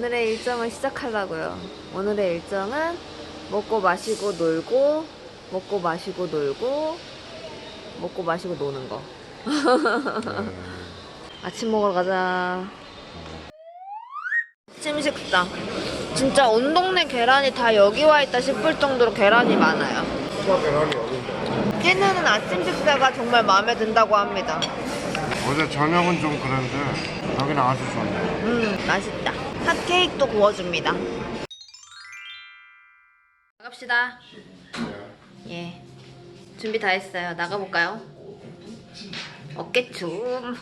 오늘의 일정을 시작하려고요. 오늘의 일정은 먹고 마시고 놀고, 먹고 마시고 놀고, 먹고 마시고 노는 거. 아침 먹으러 가자. 아침 식사. 진짜 온 동네 계란이 다 여기 와 있다 싶을 정도로 계란이 많아요. 추가 계란이 어딘데? 찐우는 아침 식사가 정말 마음에 든다고 합니다. 어제 저녁은 좀 그런데 여기는 아주 좋네. 음, 맛있다. 핫케이크도 구워줍니다. 나갑시다. 예. 준비 다 했어요. 나가볼까요? 어깨춤.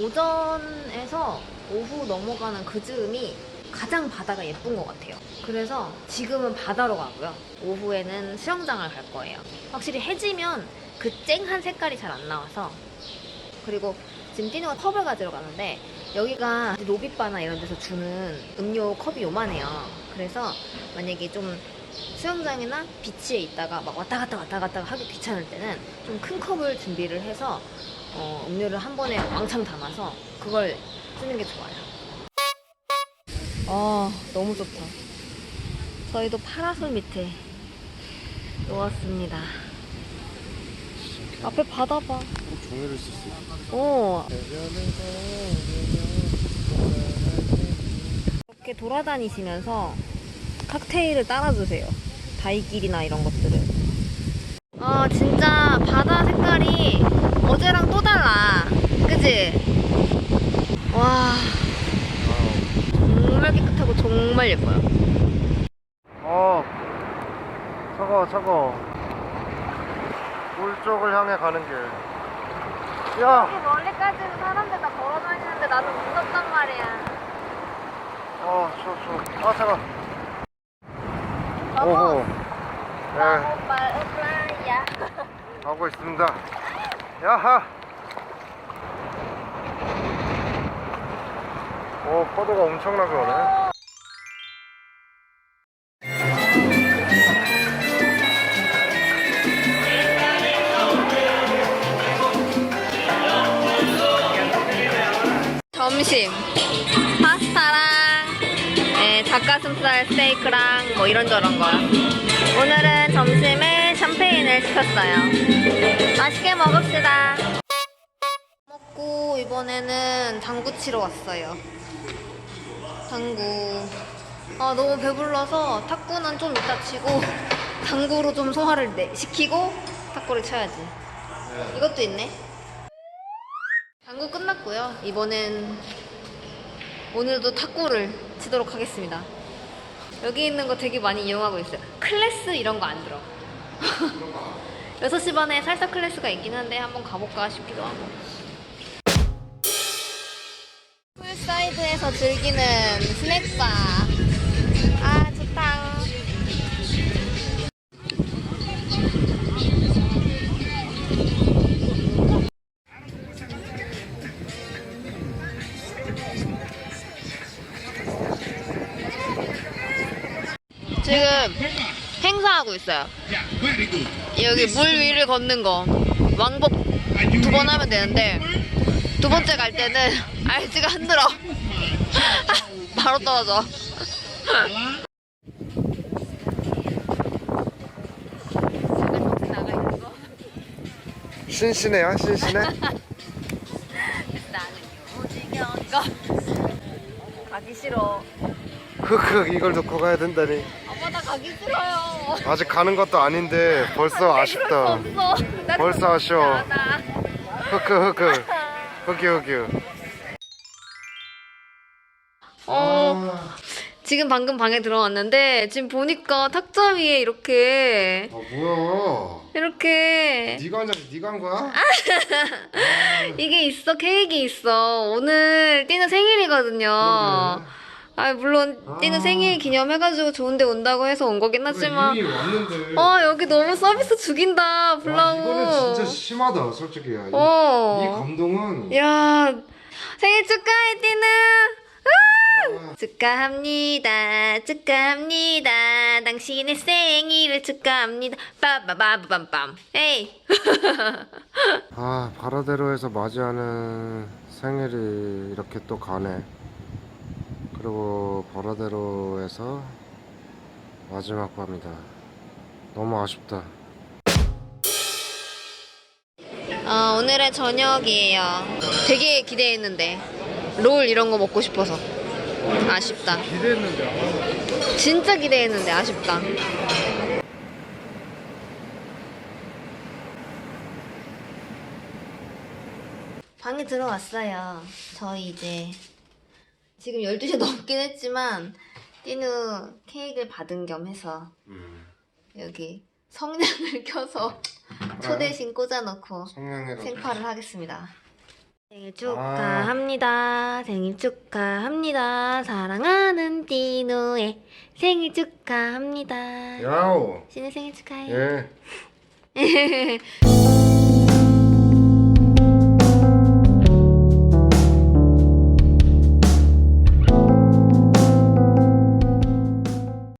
오전에서 오후 넘어가는 그 즈음이 가장 바다가 예쁜 것 같아요. 그래서 지금은 바다로 가고요. 오후에는 수영장을 갈 거예요. 확실히 해지면 그 쨍한 색깔이 잘 안 나와서 그리고 지금 띠노가 컵을 가지러 가는데 여기가 로비바나 이런 데서 주는 음료 컵이 요만해요. 그래서 만약에 좀 수영장이나 비치에 있다가 막 왔다 갔다 왔다 갔다 하기 귀찮을 때는 좀 큰 컵을 준비를 해서 어, 음료를 한 번에 왕창 담아서 그걸 쓰는 게 좋아요. 아 너무 좋다. 저희도 파라솔 밑에 놓았습니다. 앞에 바다 봐. 종이를 쓸 수 있어. 오. 이렇게 돌아다니시면서 칵테일을 따라주세요. 다이길이나 이런 것들을. 아, 진짜 바다 색깔이 어제랑 또 달라. 그지? 와, 정말 깨끗하고 정말 예뻐요. 어, 저거 저거 물 쪽을 향해 가는 길. 야, 멀리까지는 사람들 다 걸어 다니는데 나도 무섭단 말이야. 어, 추워 추워. 아 잠깐. 오호. 플라이야. 가고 있습니다. 야하. 오, 파도가 엄청나게 오네. 점심 파스타랑 예, 닭가슴살 스테이크랑 뭐 이런저런 거요. 오늘은 점심에 샴페인을 시켰어요. 맛있게 먹읍시다. 먹고 이번에는 당구 치러 왔어요. 당구. 아 너무 배불러서 탁구는 좀 이따 치고 당구로 좀 소화를 내, 시키고 탁구를 쳐야지. 이것도 있네. 끝났고요. 이번엔 오늘도 탁구를 치도록 하겠습니다. 여기 있는 거 되게 많이 이용하고 있어요. 클래스 이런 거 안 들어. 6시 반에 살사 클래스가 있긴 한데 한번 가볼까 싶기도 하고. 풀사이드에서 즐기는 스낵바. 아, 좋다. 지금 행사하고 있어요. 여기 물 위를 걷는 거 왕복 두 번 하면 되는데 두 번째 갈 때는 알지가 흔들어. 바로 떨어져. 신신해요, 신신해. 가기 싫어. 흑흑 이걸 놓고 가야 된다니. 나 가기 싫어요. 아직 가는 것도 아닌데 벌써 아쉽다. 없어. 나 벌써 아쉬워. 나가. 흑흑 흑흑 흑유 흑유. 어, 지금 방금 방에 들어왔는데 지금 보니까 탁자 위에 이렇게 아 뭐야? 이렇게 네가 앉아서 네가 한 거야? 이게 있어 케이크 있어 오늘 띠는 생일이거든요. 아 물론 띠는 아. 생일 기념해가지고 좋은데 온다고 해서 온 거긴 하지만 이미 왔는데. 어 여기 너무 서비스 죽인다 야, 블라우. 이거는 진짜 심하다 솔직히. 이- 어. 이 감동은. 야 생일 축하해 띠는. 아, 축하합니다. 축하합니다. 당신의 생일을 축하합니다. 빠바바밤빰. 에이. 아 바라대로에서 맞이하는 생일이 이렇게 또 가네. 그리고 버라데로에서 마지막 밤이다. 너무 아쉽다. 아, 오늘의 저녁이에요. 되게 기대했는데. 롤 이런 거 먹고 싶어서. 아쉽다. 기대했는데 진짜 기대했는데 아쉽다. 방에 들어왔어요. 저희 이제 지금 12시 넘긴 했지만 띠누 케이크를 받은 겸 해서 음. 여기 성냥을 켜서 초대신 꽂아놓고 생파를 하겠습니다. 생일 축하합니다. 생일 축하합니다. 사랑하는 띠누의 생일 축하합니다. 야오 신의 생일 축하해. 예